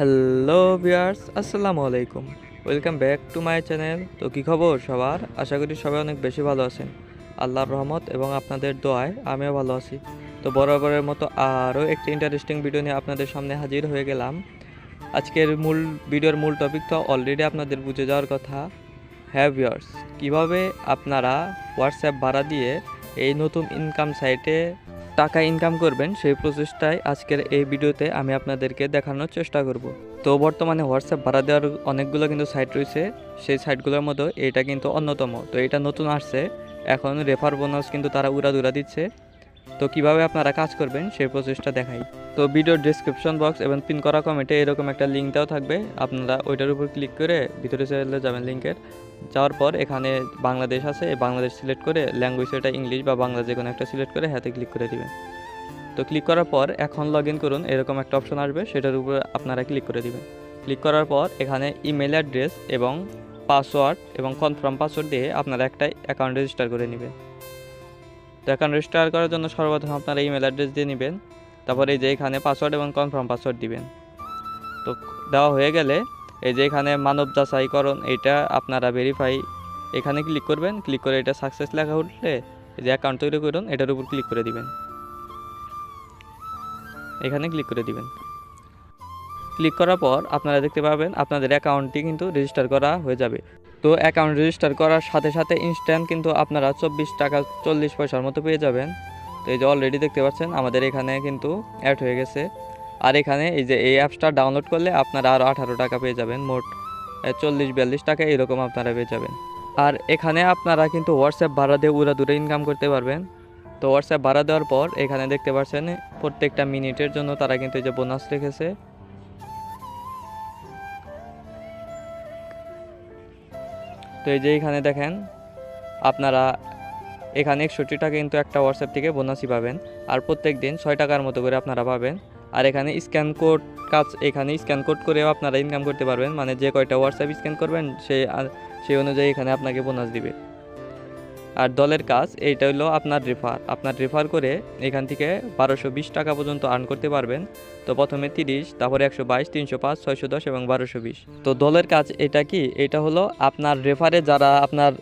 Hello viewers আসসালামু আলাইকুম। Welcome back to my channel তো কী খবর সবার? আশা করি সবাই অনেক বেশি ভালো আছেন। আল্লাহর রহমত এবং আপনাদের দোয়ায় আমিও ভালো আছি। তো বরাবরের মতো আরও একটি ইন্টারেস্টিং ভিডিও নিয়ে আপনাদের সামনে হাজির হয়ে গেলাম। আজকের মূল ভিডিওর মূল টপিক তো অলরেডি আপনাদের বুঝে যাওয়ার কথা। হ্যাঁ ভিউয়ার্স কীভাবে আপনারা হোয়াটসঅ্যাপ ভাড়া দিয়ে এই নতুন ইনকাম সাইটে টাকা ইনকাম করবেন, সেই প্রচেষ্টায় আজকের এই ভিডিওতে আমি আপনাদেরকে দেখানোর চেষ্টা করব। তো বর্তমানে হোয়াটসঅ্যাপ ভাড়া দেওয়ার অনেকগুলো কিন্তু সাইট রয়েছে, সেই সাইটগুলোর মধ্যে এটা কিন্তু অন্যতম। তো এটা নতুন আসছে, এখন রেফার বোনাস কিন্তু তারা উড়াদুরা দিচ্ছে। তো কীভাবে আপনারা কাজ করবেন, সেই প্রচেষ্টা দেখাই। তো ভিডিওর ডিসক্রিপশন বক্স এবং পিন করা কমেন্টে এরকম একটা লিঙ্ক দেওয়া থাকবে। আপনারা ওইটার উপর ক্লিক করে ভিতরে চলে যাবেন লিঙ্কের যাওয়ার পর এখানে বাংলাদেশ আছে বাংলাদেশ সিলেক্ট করে ল্যাঙ্গুয়েজ এটা ইংলিশ বা বাংলা যে কোনো একটা সিলেক্ট করে হাতে ক্লিক করে দিবেন। তো ক্লিক করার পর এখন লগ ইন করুন, এরকম একটা অপশন আসবে, সেটার উপর আপনারা ক্লিক করে দিবেন। ক্লিক করার পর এখানে ইমেল অ্যাড্রেস এবং পাসওয়ার্ড এবং কনফার্ম পাসওয়ার্ড দিয়ে আপনারা একটা অ্যাকাউন্ট রেজিস্টার করে নেবেন। তো অ্যাকাউন্ট রেজিস্টার করার জন্য সর্বপ্রথম আপনারা ইমেল অ্যাড্রেস দিয়ে নেবেন। তারপরে এই যে এখানে পাসওয়ার্ড এবং কনফার্ম পাসওয়ার্ড দিবেন। তো দেওয়া হয়ে গেলে এই যে এখানে মানব যাচাইকরণ, এটা আপনারা ভেরিফাই এখানে ক্লিক করবেন। ক্লিক করে এটা সাকসেস লেখা উঠলে এই যে অ্যাকাউন্ট তৈরি করুন, এটার উপর ক্লিক করে দিবেন। এখানে ক্লিক করে দিবেন। ক্লিক করার পর আপনারা দেখতে পাবেন আপনাদের অ্যাকাউন্টটি কিন্তু রেজিস্টার করা হয়ে যাবে। তো অ্যাকাউন্ট রেজিস্টার করার সাথে সাথে ইনস্ট্যান্ট কিন্তু আপনারা চব্বিশ টাকা চল্লিশ পয়সার মতো পেয়ে যাবেন। তো এই যে অলরেডি দেখতে পাচ্ছেন, আমাদের এখানে কিন্তু অ্যাড হয়ে গেছে। আর এখানে এই যে এই অ্যাপসটা ডাউনলোড করলে আপনারা আরও আঠারো টাকা পেয়ে যাবেন, মোট চল্লিশ, বিয়াল্লিশ টাকা এরকম আপনারা পেয়ে যাবেন। আর এখানে আপনারা কিন্তু হোয়াটসঅ্যাপ ভাড়া দিয়ে উড়া দূরে ইনকাম করতে পারবেন। তো হোয়াটসঅ্যাপ ভাড়া দেওয়ার পর এখানে দেখতে পাচ্ছেন, প্রত্যেকটা মিনিটের জন্য তারা কিন্তু এই যে বোনাস রেখেছে। তো এই যে এখানে দেখেন, আপনারা এখানে একষট্টি টাকা কিন্তু একটা হোয়াটসঅ্যাপ থেকে বোনাসই পাবেন। আর প্রত্যেক দিন ছয় টাকার মতো করে আপনারা পাবেন। আর এখানে স্ক্যান কোড কাজ, এখানে স্ক্যান কোড করেও আপনারা ইনকাম করতে পারবেন। মানে যে কয়টা হোয়াটসঅ্যাপ স্ক্যান করবেন সেই সেই অনুযায়ী এখানে আপনাকে বোনাস দিবে। আর দলের কাজ, এইটা হলো আপনার রেফার আপনার রেফার করে এখান থেকে বারোশো বিশ টাকা পর্যন্ত আর্ন করতে পারবেন। তো প্রথমে তিরিশ, তারপরে একশো বাইশ, তিনশো পাঁচ, ছয়শো দশ এবং বারোশো বিশ। তো দলের কাজ এটা কি? এটা হলো আপনার রেফারে যারা আপনার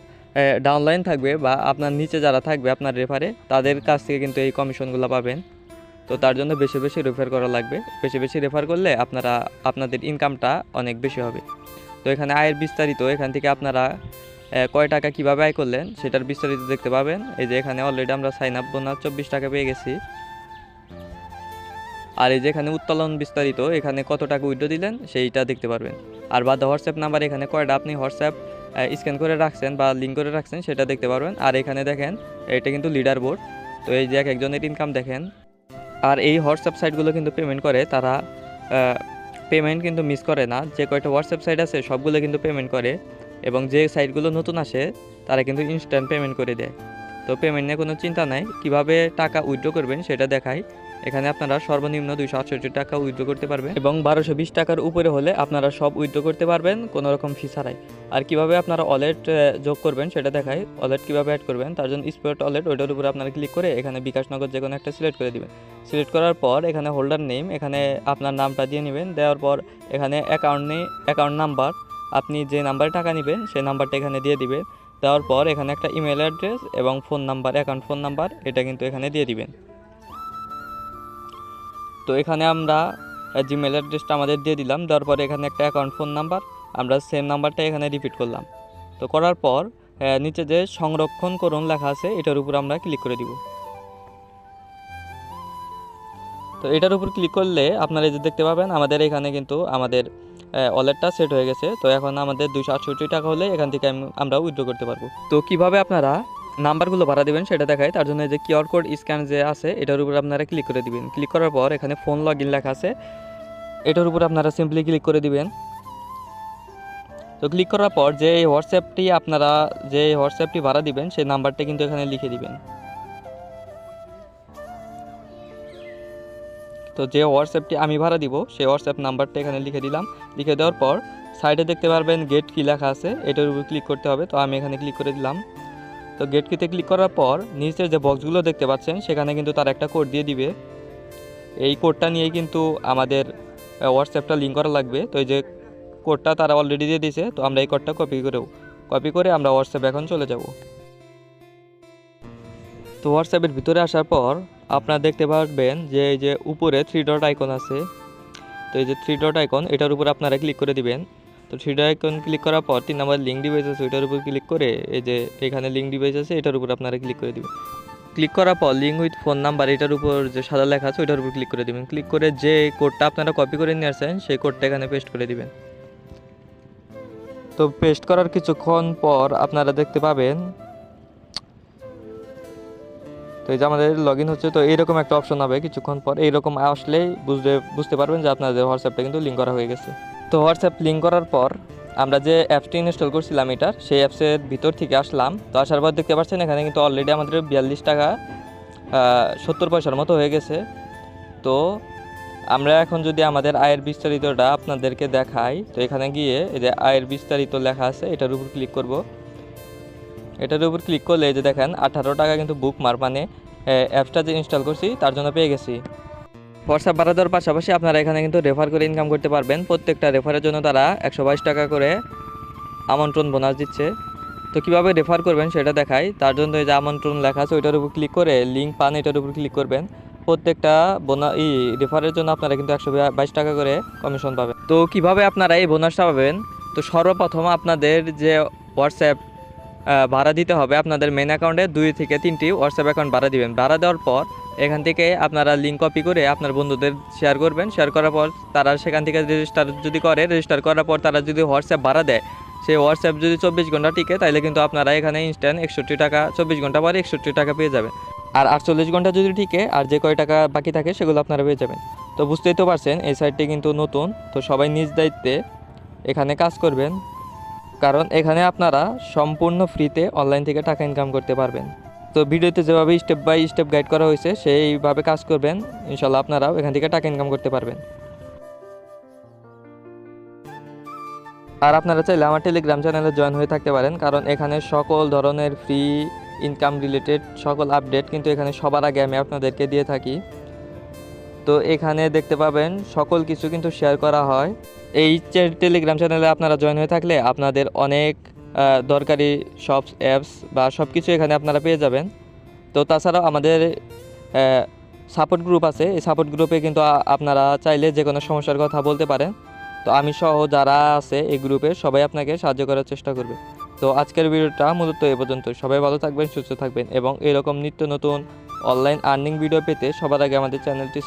ডাউনলাইন থাকবে বা আপনার নিচে যারা থাকবে, আপনার রেফারে তাদের কাছ থেকে কিন্তু এই কমিশনগুলো পাবেন। তো তার জন্য বেশি বেশি রেফার করা লাগবে। বেশি বেশি রেফার করলে আপনারা, আপনাদের ইনকামটা অনেক বেশি হবে। তো এখানে আয়ের বিস্তারিত, এখান থেকে আপনারা কয় টাকা কীভাবে আয় করলেন, সেটার বিস্তারিত দেখতে পাবেন। এই যে এখানে অলরেডি আমরা সাইন আপ বোনাস চব্বিশ টাকা পেয়ে গেছি। আর এই যে এখানে উত্তোলন বিস্তারিত, এখানে কত টাকা উইড্রো দিলেন, সেইটা দেখতে পারবেন। আর বাদ হোয়াটসঅ্যাপ নাম্বার এখানে কয়টা? আপনি হোয়াটসঅ্যাপ স্ক্যান করে রাখছেন বা লিঙ্ক করে রাখছেন, সেটা দেখতে পারবেন। আর এখানে দেখেন, এটা কিন্তু লিডার বোর্ড তো এই যে এক একজনের ইনকাম দেখেন। আর এই হোয়াটসঅ্যাপ সাইটগুলো কিন্তু পেমেন্ট করে। তারা পেমেন্ট কিন্তু মিস করে না। যে কয়টা হোয়াটসঅ্যাপ সাইট আছে, সবগুলো কিন্তু পেমেন্ট করে। এবং যে সাইটগুলো নতুন আসে, তারা কিন্তু ইনস্ট্যান্ট পেমেন্ট করে দেয়। তো পেমেন্ট নিয়ে কোনো চিন্তা নাই। কীভাবে টাকা উইথড্র করবেন, সেটা দেখাই। এখানে আপনারা সর্বনিম্ন দুইশো আটষট্টি টাকা উইথড্র করতে পারবেন এবং বারোশো বিশ টাকার উপরে হলে আপনারা সব উইথড্র করতে পারবেন, কোনো রকম ফি ছাড়াই। আর কীভাবে আপনারা ওয়ালেট যোগ করবেন সেটা দেখাই। ওয়ালেট কীভাবে অ্যাড করবেন, তার জন্য স্পট ওয়ালেট, ওইটার উপরে আপনারা ক্লিক করে এখানে বিকাশনগর যে কোনো একটা সিলেক্ট করে দিবেন। সিলেক্ট করার পর এখানে হোল্ডার নেম এখানে আপনার নামটা দিয়ে নেবেন। দেওয়ার পর এখানে অ্যাকাউন্ট নেই অ্যাকাউন্ট নাম্বার আপনি যে নাম্বারে টাকা নেবেন, সেই নাম্বারটা এখানে দিয়ে দিবেন। দেওয়ার পর এখানে একটা ইমেল অ্যাড্রেস এবং phone number account phone number এটা কিন্তু এখানে দিয়ে দিবেন। তো এখানে আমরা জিমেল অ্যাড্রেসটা আমাদের দিয়ে দিলাম, দেওয়ার পরে এখানে একটা অ্যাকাউন্ট ফোন নাম্বার আমরা সেম নাম্বারটা এখানে রিপিট করলাম। তো করার পর নিচে যে সংরক্ষণ করুন লেখা আছে, এটার উপর আমরা ক্লিক করে দিব। তো এটার উপর ক্লিক করলে আপনারা যে দেখতে পাবেন, আমাদের এখানে কিন্তু আমাদের ওয়ালেটটা সেট হয়ে গেছে। তো এখন আমাদের দুশো আটষট্টি টাকা হলে এখান থেকে আম- আমরা উইথড্র করতে পারব। তো কীভাবে আপনারা নাম্বারগুলো ভাড়া দেবেন, সেটা দেখায় তার জন্য যে কিউআর কোড স্ক্যান যে আছে, এটার উপর আপনারা ক্লিক করে দিবেন। ক্লিক করার পর এখানে ফোন লগ ইন লেখা আছে। এটার উপর আপনারা সিম্পলি ক্লিক করে দিবেন। তো ক্লিক করার পর যে এই হোয়াটসঅ্যাপটি আপনারা, যে হোয়াটসঅ্যাপটি ভাড়া দিবেন, সেই নাম্বারটা কিন্তু এখানে লিখে দিবেন। তো যে হোয়াটসঅ্যাপটি আমি ভাড়া দিব, সেই হোয়াটসঅ্যাপ নাম্বারটা এখানে লিখে দিলাম। লিখে দেওয়ার পর সাইডে দেখতে পারবেন গেট কি লেখা আছে, এটার উপর ক্লিক করতে হবে। তো আমি এখানে ক্লিক করে দিলাম। তো গেট কিতে ক্লিক করার পর নিচের যে বক্সগুলো দেখতে পাচ্ছেন, সেখানে কিন্তু তার একটা কোড দিয়ে দিবে। এই কোডটা নিয়েই কিন্তু আমাদের হোয়াটসঅ্যাপটা লিঙ্ক করা লাগবে। তো এই যে কোডটা তারা অলরেডি দিয়ে দিয়েছে, তো আমরা এই কোডটা কপি করেও কপি করে আমরা হোয়াটসঅ্যাপ এখন চলে যাব। তো হোয়াটসঅ্যাপের ভিতরে আসার পর আপনারা দেখতে পারবেন যে এই যে উপরে থ্রি ডট আইকন আছে। তো এই যে থ্রি ডট আইকন এটার উপর আপনারা ক্লিক করে দিবেন। তো থ্রি আইকন ক্লিক করার পর তিন নাম্বার লিঙ্ক ডিভাইস আছে, ওইটার উপর ক্লিক করে এই যে এখানে লিঙ্ক ডিভাইস আছে, এটার উপর আপনারা ক্লিক করে দিবেন। ক্লিক করার পর লিঙ্ক উইথ ফোন নাম্বার এটার উপর যে সাদা লেখা আছে, ওইটার উপর ক্লিক করে দিবেন। ক্লিক করে যে কোডটা আপনারা কপি করে নিয়ে আসছেন, সেই কোডটা এখানে পেস্ট করে দিবেন। তো পেস্ট করার কিছুক্ষণ পর আপনারা দেখতে পাবেন, তো এই যে আমাদের লগ ইন হচ্ছে, তো এইরকম একটা অপশন হবে কিছুক্ষণ পর। এইরকম আসলেই বুঝতে বুঝতে পারবেন যে আপনাদের হোয়াটসঅ্যাপটা কিন্তু লিঙ্ক করা হয়ে গেছে। তো হোয়াটসঅ্যাপ লিঙ্ক করার পর আমরা যে অ্যাপসটি ইনস্টল করছিলাম এটার, সেই অ্যাপসের ভিতর থেকে আসলাম। তো আসার পর দেখতে পাচ্ছেন, এখানে কিন্তু অলরেডি আমাদের বিয়াল্লিশ টাকা সত্তর পয়সার মতো হয়ে গেছে। তো আমরা এখন যদি আমাদের আয়ের বিস্তারিতটা আপনাদেরকে দেখাই, তো এখানে গিয়ে এই যে আয়ের বিস্তারিত লেখা আছে, এটার উপর ক্লিক করব। এটার উপর ক্লিক করলে এই যে দেখেন, আঠারো টাকা কিন্তু বুক মার মানে অ্যাপসটা যে ইনস্টল করছি, তার জন্য পেয়ে গেছি। হোয়াটসঅ্যাপ বাড়া দেওয়ার পাশাপাশি আপনারা এখানে কিন্তু রেফার করে ইনকাম করতে পারবেন। প্রত্যেকটা রেফারের জন্য তারা একশো বাইশ টাকা করে আমন্ত্রণ বোনাস দিচ্ছে। তো কীভাবে রেফার করবেন সেটা দেখাই। তার জন্য এই যে আমন্ত্রণ লেখা আছে, ওইটার উপর ক্লিক করে লিঙ্ক পান, এটার উপর ক্লিক করবেন। প্রত্যেকটা বোনা ই রেফারের জন্য আপনারা কিন্তু একশো বাইশ টাকা করে কমিশন পাবেন। তো কীভাবে আপনারা এই বোনাসটা পাবেন? তো সর্বপ্রথম আপনাদের যে হোয়াটসঅ্যাপ ভাড়া দিতে হবে, আপনাদের মেন অ্যাকাউন্টে দুই থেকে তিনটি হোয়াটসঅ্যাপ অ্যাকাউন্ট ভাড়া দিবেন। ভাড়া দেওয়ার পর এখান থেকে আপনারা লিঙ্ক কপি করে আপনার বন্ধুদের শেয়ার করবেন। শেয়ার করার পর তারা সেখান থেকে রেজিস্টার যদি করে রেজিস্টার করার পর তারা যদি হোয়াটসঅ্যাপ ভাড়া দেয়, সেই হোয়াটসঅ্যাপ যদি চব্বিশ ঘণ্টা টিকে তাহলে কিন্তু আপনারা এখানে ইনস্ট্যান্ট একষট্টি টাকা, চব্বিশ ঘণ্টা পরে একষট্টি টাকা পেয়ে যাবেন। আর আটচল্লিশ ঘণ্টা যদি টিকে, আর যে কয় টাকা বাকি থাকে সেগুলো আপনারা পেয়ে যাবেন। তো বুঝতেই তো পারছেন, এই সাইটটি কিন্তু নতুন, তো সবাই নিজ দায়িত্বে এখানে কাজ করবেন। কারণ এখানে আপনারা সম্পূর্ণ ফ্রিতে অনলাইন থেকে টাকা ইনকাম করতে পারবেন। তো ভিডিওতে যেভাবে স্টেপ বাই স্টেপ গাইড করা হয়েছে, সেইভাবে কাজ করবেন। ইনশাল্লাহ আপনারাও এখান থেকে টাকা ইনকাম করতে পারবেন। আর আপনারা চাইলে আমার টেলিগ্রাম চ্যানেলে জয়েন হয়ে থাকতে পারেন, কারণ এখানে সকল ধরনের ফ্রি ইনকাম রিলেটেড সকল আপডেট কিন্তু এখানে সবার আগে আমি আপনাদেরকে দিয়ে থাকি। তো এখানে দেখতে পাবেন, সকল কিছু কিন্তু শেয়ার করা হয়। এই টেলিগ্রাম চ্যানেলে আপনারা জয়েন হয়ে থাকলে আপনাদের অনেক দরকারি সব অ্যাপস বা সব কিছু এখানে আপনারা পেয়ে যাবেন। তো তাছাড়াও আমাদের সাপোর্ট গ্রুপ আছে। এই সাপোর্ট গ্রুপে কিন্তু আপনারা চাইলে যে কোনো সমস্যার কথা বলতে পারেন। তো আমি সহ যারা আছে এই গ্রুপে সবাই আপনাকে সাহায্য করার চেষ্টা করবে। তো আজকের ভিডিওটা মূলত এ পর্যন্ত। সবাই ভালো থাকবেন, সুস্থ থাকবেন এবং এরকম নিত্য নতুন অনলাইন আর্নিং ভিডিও পেতে সবার আগে আমাদের চ্যানেলটি